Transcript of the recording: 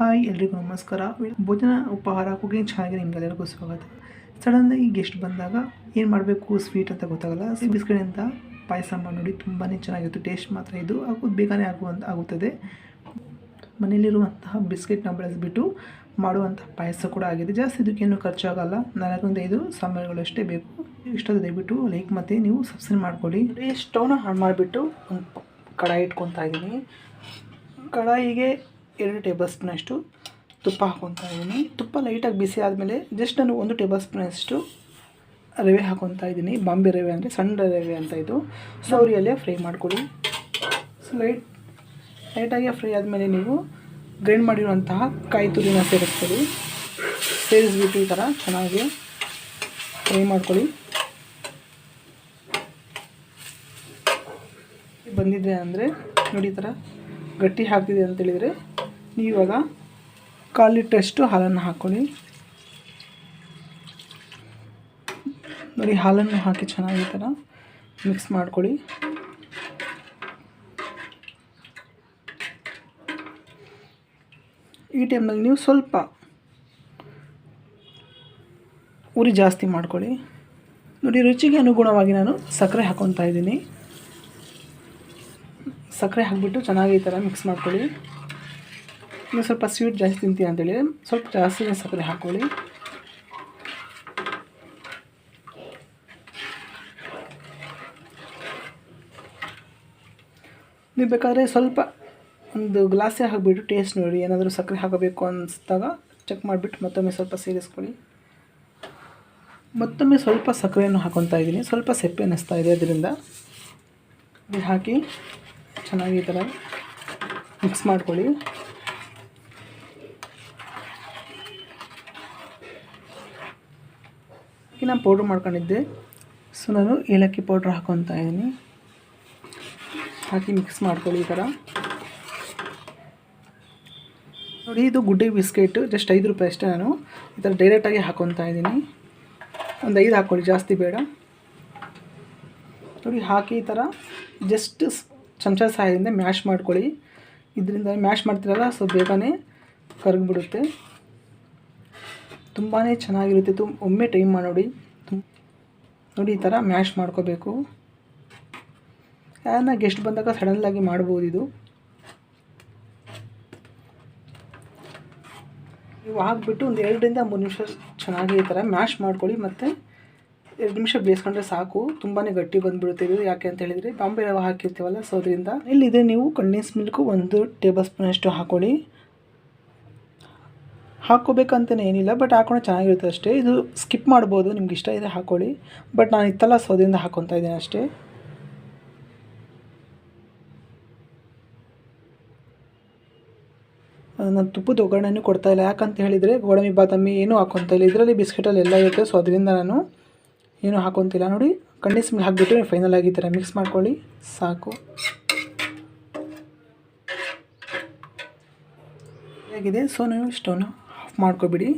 Hi, ಎಲ್ರಿಗೂ ನಮಸ್ಕಾರ. ಭೋಜನ ಉಪಹಾರ ಕುಕಿಂಗ್ ಚಾನಲ್ಗೆ ನಿಮ್ಗೆಲ್ಲರಿಗೂ ಸ್ವಾಗತ. ಸಡನ್ನಾಗಿ ಗೆಸ್ಟ್ ಬಂದಾಗ ಏನು ಮಾಡಬೇಕು, ಸ್ವೀಟ್ ಅಂತ ಗೊತ್ತಾಗಲ್ಲ. ಈ ಬಿಸ್ಕೆಟ್ ಪಾಯಸ ಮಾಡಿ ನೋಡಿ ತುಂಬಾ ಚೆನ್ನಾಗಿತ್ತು ಟೇಸ್ಟ್ ಮಾತ್ರ ಇದು. ಹಾಗೂ ಬೇಗನೆ ಆಗುವಂತ ಆಗುತ್ತದೆ. ಮನೆಯಲ್ಲಿರುವಂತಹ ಬಿಸ್ಕೆಟ್ನ ಬಳಸಿಬಿಟ್ಟು ಮಾಡುವಂಥ ಪಾಯಸ ಕೂಡ ಆಗಿದೆ. ಜಾಸ್ತಿ ಇದಕ್ಕೇನು ಖರ್ಚಾಗಲ್ಲ. ನಾಲ್ಕರಿಂದ ಐದು ಸಾಂಬಾರುಗಳು ಅಷ್ಟೇ ಬೇಕು. ಇಷ್ಟ ದಯವಿಟ್ಟು ಲೈಕ್ ಮತ್ತು ನೀವು ಸಬ್ಸ್ಕ್ರೈಬ್ ಮಾಡ್ಕೊಳ್ಳಿ. ಸ್ಟವ್ನ ಆನ್ ಮಾಡಿಬಿಟ್ಟು ಒಂದು ಕಡಾಯಿ ಇಟ್ಕೊತಾ ಇದ್ದೀನಿ ಕಡಾಯಿಗೆ ಎರಡು ಟೇಬಲ್ ಸ್ಪೂನಷ್ಟು ತುಪ್ಪ ಹಾಕ್ಕೊತಾ ಇದ್ದೀನಿ. ತುಪ್ಪ ಲೈಟಾಗಿ ಬಿಸಿ ಆದಮೇಲೆ ಜಸ್ಟ್ ನಾನು ಒಂದು ಟೇಬಲ್ ಸ್ಪೂನಷ್ಟು ರವೆ ಹಾಕ್ಕೊತಾ ಇದ್ದೀನಿ. ಬಾಂಬೆ ರವೆ ಅಂದರೆ ಸಣ್ಣ ರವೆ ಅಂತ ಇದು. ಸೌರಿಯಲ್ಲೇ ಫ್ರೈ ಮಾಡ್ಕೊಳ್ಳಿ. ಸೊ ಲೈಟ್ ಲೈಟಾಗಿ ಫ್ರೈ ಆದಮೇಲೆ ನೀವು ಗ್ರೈಂಡ್ ಮಾಡಿರುವಂತಹ ಕಾಯಿ ತುರಿನ ಸೇರಿಸ್ಕೊಳ್ಳಿ. ಸೇರಿಸ್ಬಿಟ್ಟು ಈ ಥರ ಚೆನ್ನಾಗಿ ಫ್ರೈ ಮಾಡ್ಕೊಳ್ಳಿ. ಬಂದಿದೆ ಅಂದರೆ ನೋಡಿ ಈ ಥರ ಗಟ್ಟಿ ಹಾಕ್ತಿದೆ ಅಂತ ಹೇಳಿದರೆ ನೀವು ಇವಾಗ ಕಾಲು ಲೀಟ್ರಷ್ಟು ಹಾಲನ್ನು ಹಾಕ್ಕೊಳ್ಳಿ ನೋಡಿ, ಹಾಲನ್ನು ಹಾಕಿ ಚೆನ್ನಾಗಿ ಥರ ಮಿಕ್ಸ್ ಮಾಡ್ಕೊಳ್ಳಿ. ಈ ಟೈಮ್ನಲ್ಲಿ ನೀವು ಸ್ವಲ್ಪ ಉರಿ ಜಾಸ್ತಿ ಮಾಡ್ಕೊಳ್ಳಿ. ನೋಡಿ, ರುಚಿಗೆ ಅನುಗುಣವಾಗಿ ನಾನು ಸಕ್ಕರೆ ಹಾಕ್ಕೊತಾ ಇದ್ದೀನಿ. ಸಕ್ಕರೆ ಹಾಕಿಬಿಟ್ಟು ಚೆನ್ನಾಗಿ ಈ ಥರ ಮಿಕ್ಸ್ ಮಾಡ್ಕೊಳ್ಳಿ. ನೀವು ಸ್ವಲ್ಪ ಸ್ವೀಟ್ ಜಾಸ್ತಿ ತಿಂತೀನಿ ಅಂತೇಳಿ. ಸ್ವಲ್ಪ ಜಾಸ್ತಿನೇ ಸಕ್ಕರೆ ಹಾಕ್ಕೊಳ್ಳಿ. ನೀವು ಬೇಕಾದರೆ ಸ್ವಲ್ಪ ಒಂದು ಗ್ಲಾಸೇ ಹಾಕಿಬಿಟ್ಟು ಟೇಸ್ಟ್ ನೋಡಿ, ಏನಾದರೂ ಸಕ್ಕರೆ ಹಾಕಬೇಕು ಅನಿಸಿದಾಗ ಚೆಕ್ ಮಾಡಿಬಿಟ್ಟು ಮತ್ತೊಮ್ಮೆ ಸ್ವಲ್ಪ ಸೇರಿಸ್ಕೊಳ್ಳಿ. ಮತ್ತೊಮ್ಮೆ ಸ್ವಲ್ಪ ಸಕ್ಕರೆಯನ್ನು ಹಾಕೊತಾ ಇದ್ದೀನಿ. ಸ್ವಲ್ಪ ಸೆಪ್ಪೆ ಅನ್ನಿಸ್ತಾ ಇದೆ ಅದರಿಂದ. ಹಾಕಿ ಚೆನ್ನಾಗಿ ಈ ಥರ ಮಿಕ್ಸ್ ಮಾಡ್ಕೊಳ್ಳಿ. ಈಗ ನಾನು ಪೌಡ್ರ್ ಮಾಡ್ಕೊಂಡಿದ್ದೆ. ಸೊ ನಾನು ಏಲಕ್ಕಿ ಪೌಡ್ರ್ ಹಾಕೊತಾ ಇದ್ದೀನಿ. ಹಾಕಿ ಮಿಕ್ಸ್ ಮಾಡ್ಕೊಳ್ಳಿ ಈ ಥರ. ನೋಡಿ, ಇದು ಗುಡ್ಡೆ ಬಿಸ್ಕೆಟ್ ಜಸ್ಟ್ ಐದು ರೂಪಾಯಿ ಅಷ್ಟೇ ನಾನು. ಈ ಥರ ಡೈರೆಕ್ಟಾಗಿ ಹಾಕೊತಾ ಇದ್ದೀನಿ. ಒಂದು ಐದು ಹಾಕ್ಕೊಳ್ಳಿ ಜಾಸ್ತಿ ಬೇಡ. ನೋಡಿ, ಹಾಕಿ ಈ ಥರ. ಜಸ್ಟ್ ಚಮಚ ಸಹಾಯದಿಂದ ಮ್ಯಾಶ್ ಮಾಡ್ಕೊಳ್ಳಿ. ಇದರಿಂದ ಮ್ಯಾಶ್ ಮಾಡ್ತಿರಲ್ಲ ಸೊ ಬೇಗನೆ ಕರಗಿಬಿಡುತ್ತೆ. ತುಂಬಾ ಚೆನ್ನಾಗಿರುತ್ತೆ. ತುಂಬ ಒಮ್ಮೆ ಟೈಮ್ ಮಾಡಿ ನೋಡಿ. ನೋಡಿ ಈ ಥರ ಮ್ಯಾಶ್ ಮಾಡ್ಕೋಬೇಕು. ಯಾರನ್ನ ಗೆಸ್ಟ್ ಬಂದಾಗ ಸಡನ್ನಾಗಿ ಮಾಡ್ಬೋದು ಇದು. ನೀವು ಹಾಕ್ಬಿಟ್ಟು ಒಂದು ಎರಡರಿಂದ ಮೂರು ನಿಮಿಷ ಚೆನ್ನಾಗಿ ಈ ಥರ ಮ್ಯಾಶ್ ಮಾಡ್ಕೊಳ್ಳಿ ಮತ್ತು ಎರಡು ನಿಮಿಷ ಬೇಯಿಸ್ಕೊಂಡ್ರೆ ಸಾಕು. ತುಂಬಾ ಗಟ್ಟಿ ಬಂದುಬಿಡುತ್ತೆ ಇದು. ಯಾಕೆ ಅಂತ ಹೇಳಿದರೆ ಬಾಂಬೆ ರವೆ ಹಾಕಿರ್ತೀವಲ್ಲ, ಸೊ ಅದರಿಂದ ಇಲ್ಲಿದೆ ನೀವು ಕಂಡೆನ್ಸ್ ಮಿಲ್ಕು ಒಂದು ಟೇಬಲ್ ಸ್ಪೂನಷ್ಟು ಹಾಕ್ಕೊಳ್ಳಿ ಹಾಕ್ಕೋಬೇಕಂತಲೇ ಏನಿಲ್ಲ ಬಟ್ ಹಾಕೊಂಡ್ರೆ ಚೆನ್ನಾಗಿರುತ್ತೆ ಅಷ್ಟೇ. ಇದು ಸ್ಕಿಪ್ ಮಾಡ್ಬೋದು, ನಿಮ್ಗೆ ಇಷ್ಟ ಇದೆ ಹಾಕ್ಕೊಳ್ಳಿ. ಬಟ್ ನಾನು ಇತ್ತಲ್ಲ ಸೊ ಅದರಿಂದ ಹಾಕ್ಕೊತಾ ಇದ್ದೀನಿ ಅಷ್ಟೇ. ನಾನು ತುಪ್ಪದ ಒಗ್ಗರಣೆನೂ ಕೊಡ್ತಾ ಇಲ್ಲ. ಯಾಕಂತ ಹೇಳಿದರೆ, ಗೋಡಂಬಿ, ಬಾದಾಮಿ ಏನೂ ಹಾಕೊತಾ ಇಲ್ಲ. ಇದರಲ್ಲಿ ಬಿಸ್ಕೆಟಲ್ಲಿ ಎಲ್ಲ ಇರುತ್ತೆ ಸೊ ಅದರಿಂದ ನಾನು ಏನು ಹಾಕೊತಿಲ್ಲ ನೋಡಿ ಕಂಡೆನ್ಸ್ ಮೇಲೆ ಹಾಕಿಬಿಟ್ಟು ಫೈನಲ್ ಆಗಿ ಥರ ಮಿಕ್ಸ್ ಮಾಡ್ಕೊಳ್ಳಿ. ಸಾಕು. ಆಗಿದೆ. ಸೊ ನೀವು ಸ್ಟವ್ನ ಆಫ್ ಮಾಡ್ಕೊಬಿಡಿ.